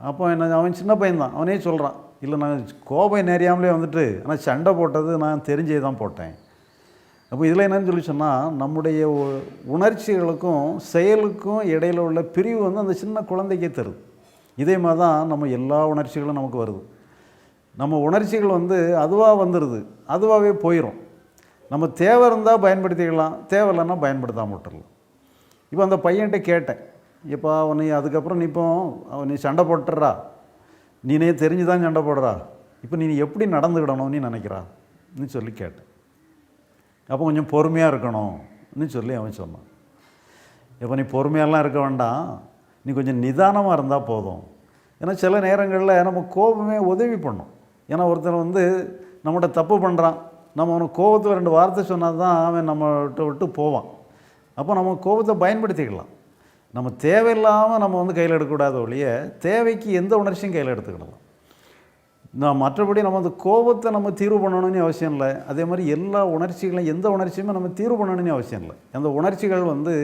அப்போ என்ன அவன் சின்ன பையன்தான். அவனே சொல்கிறான் இல்லை நான் கோபம் நேரியாமலே வந்துட்டு ஆனால் சண்டை போட்டது நான் தெரிஞ்சே தான் போட்டேன். அப்போ இதில் என்னன்னு சொல்லி சொன்னால் நம்முடைய உ- உணர்ச்சிகளுக்கும் செயலுக்கும் இடையில உள்ள பிரிவு வந்து அந்த சின்ன குழந்தைக்கே தருது. இதே மாதிரி தான் நம்ம எல்லா உணர்ச்சிகளும் நமக்கு வருது. நம்ம உணர்ச்சிகள் வந்து அதுவாக வந்துடுது அதுவாகவே போயிடும் நம்ம தேவை இருந்தால் பயன்படுத்திக்கலாம் தேவையில்லைன்னா பயன்படுத்தாம விட்டுறலாம். இப்போ அந்த பையன்கிட்ட கேட்டேன் இப்போ உன்னை அதுக்கப்புறம் நீ அவன் நீ சண்டை போட்டுறா. நீனே தெரிஞ்சு தான் சண்டை போடுறா. இப்போ நீ எப்படி நடந்துக்கிடணும்னு நீ நினைக்கிறான்னு சொல்லி கேட்டேன் அப்போ கொஞ்சம் பொறுமையாக இருக்கணும்னு சொல்லி அவன் சொன்னான். இப்போ நீ பொறுமையாலாம் இருக்க வேண்டாம். நீ கொஞ்சம் நிதானமாக இருந்தால் போதும். ஏன்னா சில நேரங்களில் நம்ம கோபமே உதவி பண்ணும். ஏன்னா ஒருத்தர் வந்து நம்மகிட்ட தப்பு பண்ணுறான் நம்ம அவனுக்கு கோபத்தில் ரெண்டு வார்த்தை சொன்னால் தான் அவன் நம்மகிட்ட விட்டு போவான். அப்போ நம்ம கோபத்தை பயன்படுத்திக்கலாம். நம்ம தேவையில்லாமல் நம்ம வந்து கையில் எடுக்கக்கூடாத ஒழிய தேவைக்கு எந்த உணர்ச்சியும் கையில் எடுத்துக்கிடலாம் நான் மற்றபடி நம்ம அந்த கோபத்தை நம்ம தீர்வு பண்ணணும்னு அவசியம் இல்லை. அதே மாதிரி எல்லா உணர்ச்சிகளையும் எந்த உணர்ச்சியுமே நம்ம தீர்வு பண்ணணும்னு அவசியம் இல்லை. அந்த உணர்ச்சிகள் வந்து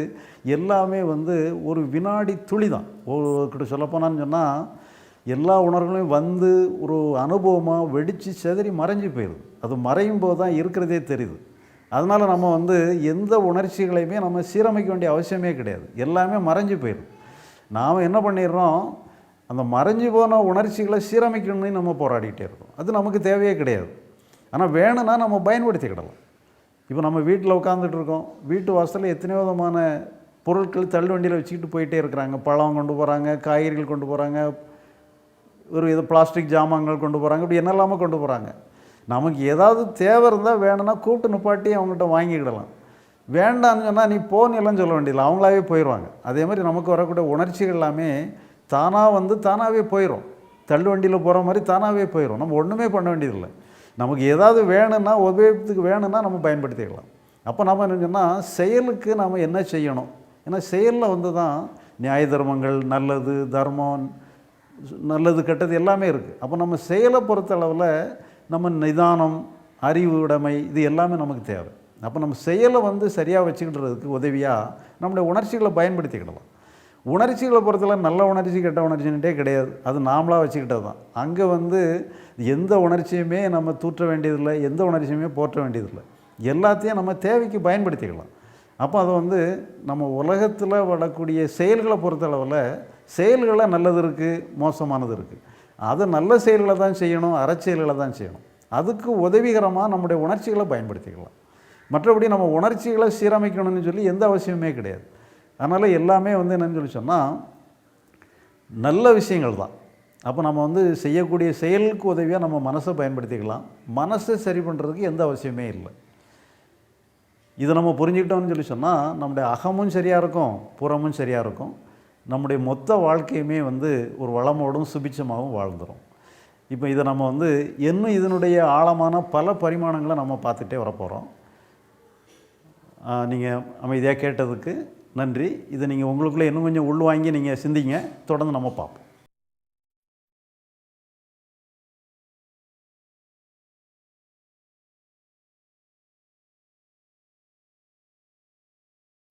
எல்லாமே வந்து ஒரு வினாடி துளி தான் ஒரு கிட்ட சொல்லப்போனான்னு சொன்னால் எல்லா உணர்வுகளையும் வந்து ஒரு அனுபவமாக வெடித்து செதறி மறைஞ்சு போயிடுது அது மறையும் போது தான் இருக்கிறதே தெரியுது. அதனால் நம்ம வந்து எந்த உணர்ச்சிகளையுமே நம்ம சீரமைக்க வேண்டிய அவசியமே கிடையாது. எல்லாமே மறைஞ்சு போயிடும். நாம் என்ன பண்ணிடுறோம்? அந்த மறைஞ்சு போன உணர்ச்சிகளை சீரமைக்கணும்னு நம்ம போராடிக்கிட்டே இருக்கோம். அது நமக்கு தேவையே கிடையாது. ஆனால் வேணும்னா நம்ம பயன்படுத்திக்கிடலாம் இப்போ நம்ம வீட்டில் உட்காந்துட்டு இருக்கோம். வீட்டு வாசலில் எத்தனையோ விதமான பொருட்கள் தள்ளுவண்டியில் வச்சுக்கிட்டு போயிட்டே இருக்கிறாங்க. பழம் கொண்டு போகிறாங்க காய்கறிகள் கொண்டு போகிறாங்க ஒரு இது பிளாஸ்டிக் ஜாமான்கள் கொண்டு போகிறாங்க இப்படி என்னெல்லாமோ கொண்டு போகிறாங்க நமக்கு ஏதாவது தேவை இருந்தால் வேணும்னா கூப்பிட்டு நிப்பாட்டி அவங்ககிட்ட வாங்கிக்கிடலாம். வேண்டாம்னு சொன்னால் நீ போன்னு எல்லாம் சொல்ல வேண்டியதில்லை. அவங்களாவே போயிடுவாங்க அதே மாதிரி நமக்கு வரக்கூடிய உணர்ச்சிகள் எல்லாமே தானாக வந்து தானாகவே போயிடும் தள்ளு வண்டியில் போகிற மாதிரி தானாகவே போயிடும் நம்ம ஒன்றுமே பண்ண வேண்டியதில்லை. நமக்கு ஏதாவது வேணும்னா உபயோகத்துக்கு வேணும்னா நம்ம பயன்படுத்திக்கலாம். அப்போ நம்ம என்ன சொன்னால் செயலுக்கு நாம் என்ன செய்யணும்? ஏன்னா செயலில் வந்து தான் நியாய தர்மங்கள் நல்லது தர்மம் நல்லது கெட்டது எல்லாமே இருக்குது அப்போ நம்ம செயலை பொறுத்த அளவில் நம்ம நிதானம் அறிவு உடைமை இது எல்லாமே நமக்கு தேவை. அப்போ நம்ம செயலை வந்து சரியாக வச்சுக்கிட்டுறதுக்கு உதவியாக நம்முடைய உணர்ச்சிகளை பயன்படுத்திக்கிடலாம். உணர்ச்சிகளை பொறுத்தளவு நல்ல உணர்ச்சி கெட்ட உணர்ச்சின்ட்டே கிடையாது. அது நாமளாக வச்சுக்கிட்டது தான். அங்கே வந்து எந்த உணர்ச்சியுமே நம்ம தூற்ற வேண்டியதில்லை எந்த உணர்ச்சியுமே போற்ற வேண்டியதில்லை. எல்லாத்தையும் நம்ம தேவைக்கு பயன்படுத்திக்கலாம் அப்போ அதை வந்து நம்ம உலகத்தில் வரக்கூடிய செயல்களை பொறுத்தளவில் செயல்களை நல்லது இருக்குது மோசமானது இருக்குது அதை நல்ல செயல்களை தான் செய்யணும் அறச்செயல்களை தான் செய்யணும். அதுக்கு உதவிகரமாக நம்முடைய உணர்ச்சிகளை பயன்படுத்திக்கலாம். மற்றபடி நம்ம உணர்ச்சிகளை சீரமைக்கணும்னு சொல்லி எந்த அவசியமே கிடையாது. அதனால் எல்லாமே வந்து என்னன்னு சொல்லி சொன்னால் நல்ல விஷயங்கள் தான். அப்போ நம்ம வந்து செய்யக்கூடிய செயலுக்கு உதவியாக நம்ம மனசை பயன்படுத்திக்கலாம். மனசை சரி பண்ணுறதுக்கு எந்த அவசியமே இல்லை. இதை நம்ம புரிஞ்சுக்கிட்டோம்னு சொல்லி சொன்னால் நம்முடைய அகமும் சரியாக இருக்கும் புறமும் சரியாக இருக்கும். நம்முடைய மொத்த வாழ்க்கையுமே வந்து ஒரு வளமோடும் சுபிச்சமாகவும் வாழ்ந்துடும் இப்போ இதை நம்ம வந்து இன்னும் இதனுடைய ஆழமான பல பரிமாணங்களை நம்ம பார்த்துட்டே வரப்போகிறோம் நீங்கள் அமைதியாக கேட்டதுக்கு நன்றி. இதை நீங்கள் உங்களுக்குள்ளே இன்னும் கொஞ்சம் உள்வாங்கி நீங்கள் சிந்திங்க. தொடர்ந்து நம்ம பார்ப்போம்.